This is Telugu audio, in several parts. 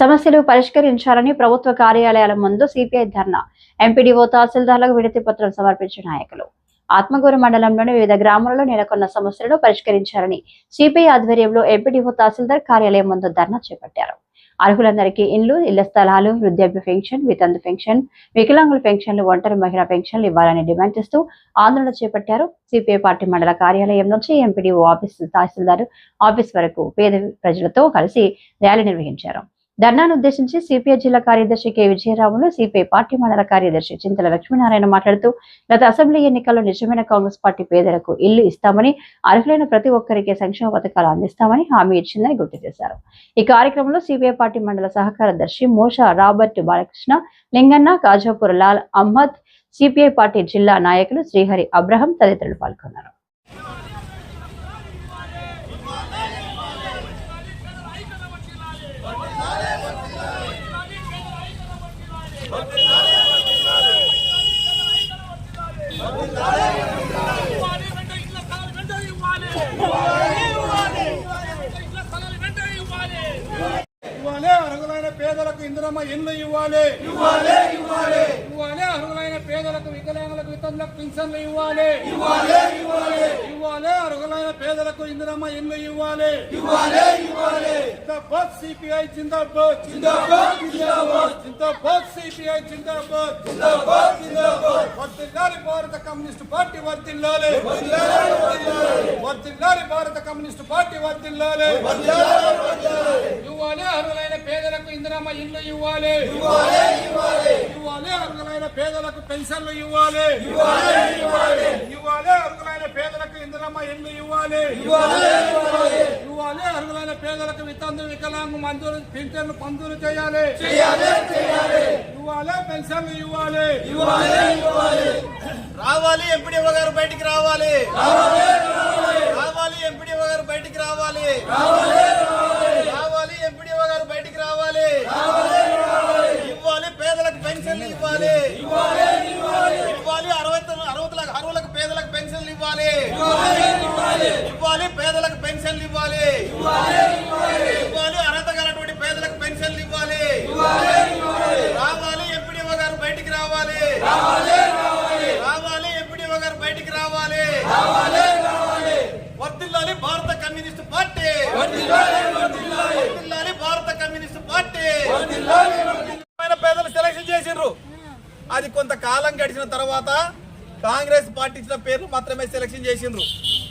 సమస్యలు పరిష్కరించాలని ప్రభుత్వ కార్యాలయాల ముందు సిపిఐ ధర్నా ఎంపీడీఓ తహసీల్దార్లకు విడతి పత్రం సమర్పించిన నాయకులు. ఆత్మగూరు మండలంలోని వివిధ గ్రామాలలో నెలకొన్న సమస్యలను పరిష్కరించాలని సిపిఐ ఆధ్వర్యంలో ఎంపీడీఓ తహసీల్దార్ కార్యాలయం ముందు ధర్నా చేపట్టారు. అర్హులందరికీ ఇండ్లు ఇళ్ళ స్థలాలు వృద్ధాప్య పెన్షన్ వితంతు పెన్షన్ వికలాంగుల పెన్షన్లు ఒంటరి మహిళా పెన్షన్లు ఇవ్వాలని డిమాండ్ చేస్తూ ఆందోళన చేపట్టారు. సిపిఐ పార్టీ మండల కార్యాలయం నుంచి ఎంపీడీఓ ఆఫీస్ తహసీల్దార్ ఆఫీస్ వరకు పేద ప్రజలతో కలిసి ర్యాలీ నిర్వహించారు. ధర్నాను ఉద్దేశించి సిపిఐ జిల్లా కార్యదర్శి కె. విజయరాములు సిపిఐ పార్టీ మండల కార్యదర్శి చింతల లక్ష్మీనారాయణ మాట్లాడుతూ గత అసెంబ్లీ ఎన్నికల్లో నిజమైన కాంగ్రెస్ పార్టీ పేదలకు ఇల్లు ఇస్తామని అర్హులైన ప్రతి ఒక్కరికి సంక్షేమ పథకాలు అందిస్తామని హామీ ఇచ్చిందని గుర్తు చేశారు. ఈ కార్యక్రమంలో సిపిఐ పార్టీ మండల సహకారదర్శి Mosha Robert Balakrishna Lingana Kajapur Lal Ahmed CPI party జిల్లా నాయకులు శ్రీహరి అబ్రహం తదితరులు పాల్గొన్నారు. ఇందిరమ్మ ఇల్లు ఇవ్వాలి. ఇవ్వాలి ఇవ్వాలి. ఇవ్వాలి అర్హులైన పేదలకు వికలాంగులకు ఇతరులకు పింఛన్లు ఇవ్వాలి. ఇవ్వాలి ఇవ్వాలి. ఇవ్వాలి అర్హులైన పేదలకు ఇందిరమ్మ ఇల్లు ఇవ్వాలి. ఇవ్వాలి ఇవ్వాలి. జిందాబాద్ సిపిఐ జిందాబాద్. జిందాబాద్ జిందాబాద్. జిందాబాద్ సిపిఐ జిందాబాద్. జిందాబాద్ జిందాబాద్. వర్తిల్లాలి భారత కమ్యూనిస్ట్ పార్టీ వర్తిల్లాలి. వర్తిల్లాలి భారత కమ్యూనిస్ట్ పార్టీ వర్తిల్లాలి ఇవ్వాలి అర్హులైన పేదలకు ఇందిరమ్మ ఇల్లు ఇవ్వాలి ఇవ్వాలి ఇవ్వాలి ఇవ్వాలి అర్హులైన పేదలకు పెన్షన్లు ఇవ్వాలి ఇవ్వాలి ఇవ్వాలి ఇవ్వాలి అర్హులైన పేదలకు ఇందిరమ్మ ఇల్లు ఇవ్వాలి ఇవ్వాలి ఇవ్వాలి ఇవ్వాలి అర్హులైన పేదలకు వితంతు వికలాంగు మంజూరు పింఛన్లు మంజూరు చేయాలి చేయాలి చేయాలి ఇవ్వాలి పెన్షన్లు ఇవ్వాలి ఇవ్వాలి ఇవ్వాలి రావాలి ఎంపీడీఓ గారు బయటికి రావాలి రావాలి ఎంపీడీఓ గారు బయటికి రావాలి రావాలి ఎంపీడీఓ గారు బయటికి రావాలి ఇవ్వాలి పేదలకు పెన్షన్లు ఇవ్వాలి ఇవ్వాలి అరవై అరవతులకు అరవలకు పేదలకు పెన్షన్లు ఇవ్వాలి. ఇవ్వాలి పేదలకు పెన్షన్లు ఇవ్వాలి. ఇవ్వాలి అర్హత గలటువంటి పేదలకు పెన్షన్లు ఇవ్వాలి. రావాలి ఎంపీడీఓ గారు బయటికి రావాలి. రావాలి ఎంపీడీఓ గారు బయటికి రావాలి. వర్తిల్లాలి భారత కమ్యూనిస్ట్ పార్టీ. వర్తిల్లాలి భారత కమ్యూనిస్ట్ పార్టీ. పేదలు సెలక్షన్ చేసిండ్రు. అది కొంతకాలం గడిచిన తర్వాత కాంగ్రెస్ పార్టీ ఇచ్చిన పేర్లు మాత్రమే సెలక్షన్ చేసిండ్రు.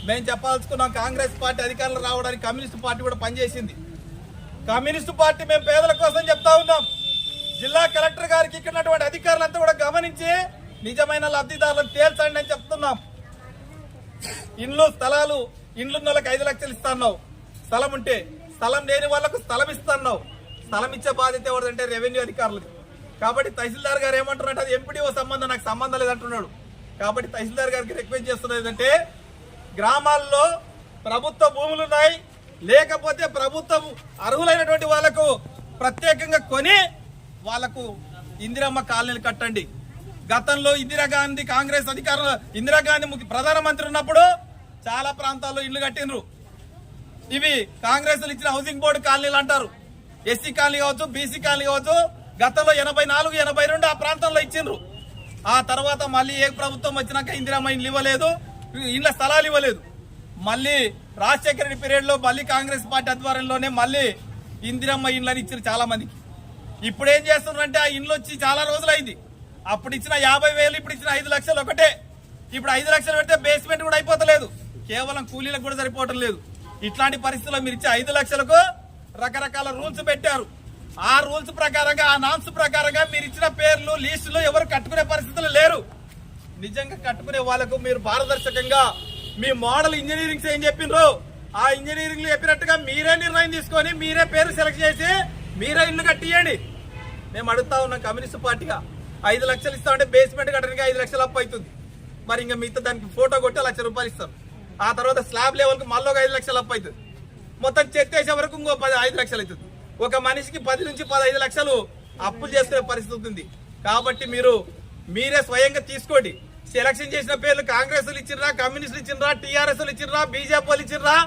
మేము చెప్పాల్సుకున్నాం కాంగ్రెస్ పార్టీ అధికారంలో రావడానికి కమ్యూనిస్ట్ పార్టీ కూడా పనిచేసింది. కమ్యూనిస్ట్ పార్టీ మేము పేదల కోసం చెప్తా ఉన్నాం. జిల్లా కలెక్టర్ గారికి ఇక్కడ అధికారులంతా కూడా గమనించి నిజమైన లబ్ధిదారులను తేల్చండి అని చెప్తున్నాం. ఇండ్లు స్థలాలు ఇండ్లున్న వాళ్ళకి ఐదు లక్షలు ఇస్తున్నావు. స్థలం ఉంటే స్థలం లేని వాళ్ళకు స్థలం ఇస్తాన్నావు. స్థలం ఇచ్చే బాధ్యత ఎవరిదంటే రెవెన్యూ అధికారులకు కాబట్టి తహసీల్దార్ గారు ఏమంటున్నారంటే అది ఎంపీడీఓ సంబంధం నాకు సంబంధం లేదంటున్నాడు. కాబట్టి తహసీల్దార్ గారికి రిక్వెస్ట్ చేస్తున్నది ఏంటంటే గ్రామాల్లో ప్రభుత్వ భూములు ఉన్నాయి లేకపోతే ప్రభుత్వం అర్హులైనటువంటి వాళ్ళకు ప్రత్యేకంగా కొని వాళ్ళకు ఇందిరమ్మ కాలనీలు కట్టండి. గతంలో ఇందిరాగాంధీ కాంగ్రెస్ అధికారంలో ఇందిరాగాంధీ ముఖ్య- ప్రధానమంత్రి ఉన్నప్పుడు చాలా ప్రాంతాల్లో ఇల్లు కట్టిండ్రు. ఇవి కాంగ్రెస్ ఇచ్చిన హౌసింగ్ బోర్డు కాలనీలు అంటారు. ఎస్సీ కాలనీ కావచ్చు బీసీ కాలనీ కావచ్చు గతంలో ఎనభై నాలుగు ఎనభై రెండు ఆ ప్రాంతంలో ఇచ్చిండ్రు. ఆ తర్వాత మళ్ళీ ఏ ప్రభుత్వం వచ్చినాక ఇందిరామ్మ ఇండ్లు ఇవ్వలేదు ఇండ్ల స్థలాలు ఇవ్వలేదు. మళ్ళీ రాజశేఖర రెడ్డి పీరియడ్లో మళ్ళీ కాంగ్రెస్ పార్టీ ఆధ్వర్యంలోనే మళ్ళీ ఇందిరమ్మ ఇండ్లని ఇచ్చారు చాలా మందికి. ఇప్పుడు ఏం చేస్తున్నారంటే ఆ ఇండ్లు వచ్చి చాలా రోజులైంది. అప్పుడు ఇచ్చిన యాభై వేలు ఇప్పుడు ఇచ్చిన ఐదు లక్షలు ఒకటే. ఇప్పుడు ఐదు లక్షలు పెడితే బేస్మెంట్ కూడా అయిపోతలేదు. కేవలం కూలీలకు కూడా సరిపోవటం లేదు. ఇట్లాంటి పరిస్థితుల్లో మీరు ఇచ్చే ఐదు లక్షలకు రకరకాల రూల్స్ పెట్టారు. ఆ రూల్స్ ప్రకారంగా ఆ నామ్స్ ప్రకారంగా మీరు ఇచ్చిన పేర్లు లీస్టులు ఎవరు కట్టుకునే పరిస్థితులు లేరు. నిజంగా కట్టుకునే వాళ్ళకు మీరు పారదర్శకంగా మీ మోడల్ ఇంజనీరింగ్స్ ఏం చెప్పిండ్రు ఆ ఇంజనీరింగ్ చెప్పినట్టుగా మీరే నిర్ణయం తీసుకొని మీరే పేరు సెలెక్ట్ చేసి మీరే ఇల్లు కట్టియండి. మేము అడుగుతా ఉన్నాం కమ్యూనిస్ట్ పార్టీగా. ఐదు లక్షలు ఇస్తామంటే బేస్మెంట్ కట్టడానికి ఐదు లక్షలు అప్పు అవుతుంది. మరి ఇంకా మిగతా దానికి ఫోటో కొట్టి లక్ష రూపాయలు ఇస్తారు. ఆ తర్వాత స్లాబ్ లెవెల్కి మళ్ళీ ఒక ఐదు లక్షలు అప్పు అవుతుంది. మొత్తం చెక్ చేసే వరకు ఇంకో పది ఐదు లక్షలు అవుతుంది. ఒక మనిషికి పది నుంచి పదహైదు లక్షలు అప్పులు చేసుకునే పరిస్థితి ఉంటుంది. కాబట్టి మీరు మీరే స్వయంగా తీసుకోండి. సెలక్షన్ చేసిన పేర్లు కాంగ్రెస్లు ఇచ్చిర్రా కమ్యూనిస్టులు ఇచ్చిర్రా టీఆర్ఎస్లు ఇచ్చిర్రా బీజేపీ వాళ్ళు ఇచ్చిర్రా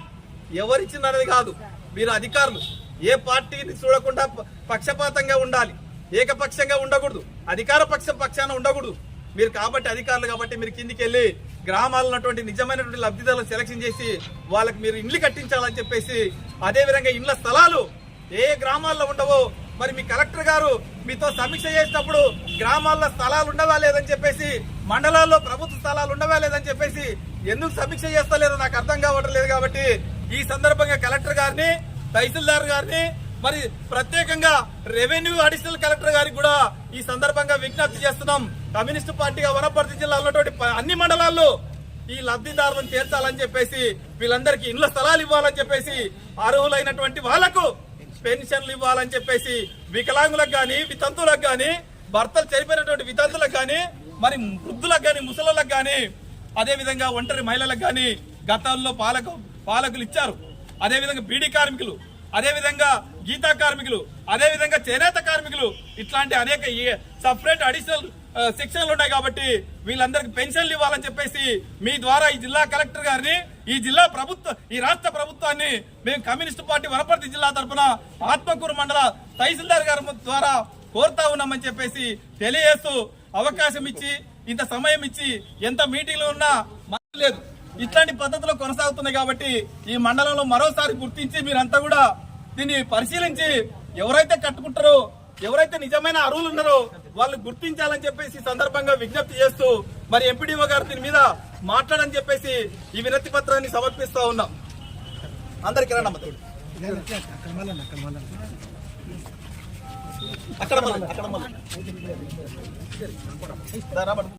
ఎవరు అనేది కాదు. మీరు అధికారులు. ఏ పార్టీని చూడకుండా పక్షపాతంగా ఉండాలి. ఏకపక్షంగా ఉండకూడదు. అధికార పక్ష పక్షాన ఉండకూడదు. మీరు కాబట్టి అధికారులు కాబట్టి మీరు కిందికి వెళ్ళి గ్రామాల్లో ఉన్నటువంటి నిజమైనటువంటి లబ్ధిదారులను సెలక్షన్ చేసి వాళ్ళకి మీరు ఇండ్లు కట్టించాలని చెప్పేసి అదే విధంగా ఇండ్ల స్థలాలు ఏ గ్రామాల్లో ఉండవో? మరి మీ కలెక్టర్ గారు మీతో సమీక్ష చేసినప్పుడు గ్రామాల్లో స్థలాలు ఉండవా లేదని చెప్పేసి మండలాల్లో ప్రభుత్వ స్థలాలు ఉండవా లేదని చెప్పేసి ఎందుకు సమీక్ష చేస్తలేదో నాకు అర్థం కావడం లేదు కాబట్టి ఈ సందర్భంగా కలెక్టర్ గారిని తహసీల్దార్ గారిని మరి ప్రత్యేకంగా రెవెన్యూ అడిషనల్ కలెక్టర్ గారికి కూడా ఈ సందర్భంగా విజ్ఞప్తి చేస్తున్నాం. కమ్యూనిస్టు పార్టీగా వనపర్తి జిల్లాలో ఉన్నటువంటి అన్ని మండలాల్లో ఈ లబ్ధిదారులను చేర్చాలని చెప్పేసి వీళ్ళందరికీ ఇండ్ల స్థలాలు ఇవ్వాలని చెప్పేసి అర్హులైనటువంటి వాళ్ళకు పెన్షన్లు ఇవ్వాలని చెప్పేసి వికలాంగులకు కానీ వితంతులకు కానీ భర్తలు చనిపోయినటువంటి వితంతులకు కానీ మరి వృద్ధులకు కానీ ముసలులకు కానీ అదేవిధంగా ఒంటరి మహిళలకు కానీ గతంలో పాలకు పాలకులు ఇచ్చారు. అదేవిధంగా బీడీ కార్మికులు అదేవిధంగా గీతా కార్మికులు అదేవిధంగా చేనేత కార్మికులు ఇట్లాంటి అనేక సపరేట్ అడిషనల్ శిక్షణలు ఉన్నాయి కాబట్టి వీళ్ళందరికీ పెన్షన్లు ఇవ్వాలని చెప్పేసి మీ ద్వారా ఈ జిల్లా కలెక్టర్ గారిని ఈ జిల్లా ప్రభుత్వ ఈ రాష్ట్ర ప్రభుత్వాన్ని మేము కమ్యూనిస్ట్ పార్టీ వనపర్తి జిల్లా తరఫున ఆత్మకూరు మండల తహసీల్దార్ గారి ద్వారా కోరుతా ఉన్నామని చెప్పేసి తెలియజేస్తూ అవకాశం ఇచ్చి ఇంత సమయం ఇచ్చి ఎంత మీటింగ్లు ఉన్నా మాకు లేదు. ఇట్లాంటి పద్ధతిలో కొనసాగుతున్నాయి కాబట్టి ఈ మండలంలో మరోసారి గుర్తించి మీరంతా కూడా దీన్ని పరిశీలించి ఎవరైతే కట్టుకుంటారో ఎవరైతే నిజమైన అరువులు ఉన్నారో వాళ్ళు గుర్తించాలని చెప్పేసి సందర్భంగా విజ్ఞప్తి చేస్తూ మరి ఎంపీడీఓ గారు దీని మీద మాట్లాడని చెప్పేసి ఈ వినతి పత్రాన్ని సమర్పిస్తా ఉన్నాం. అందరికి రండి తోడు. అక్కడ అక్కడ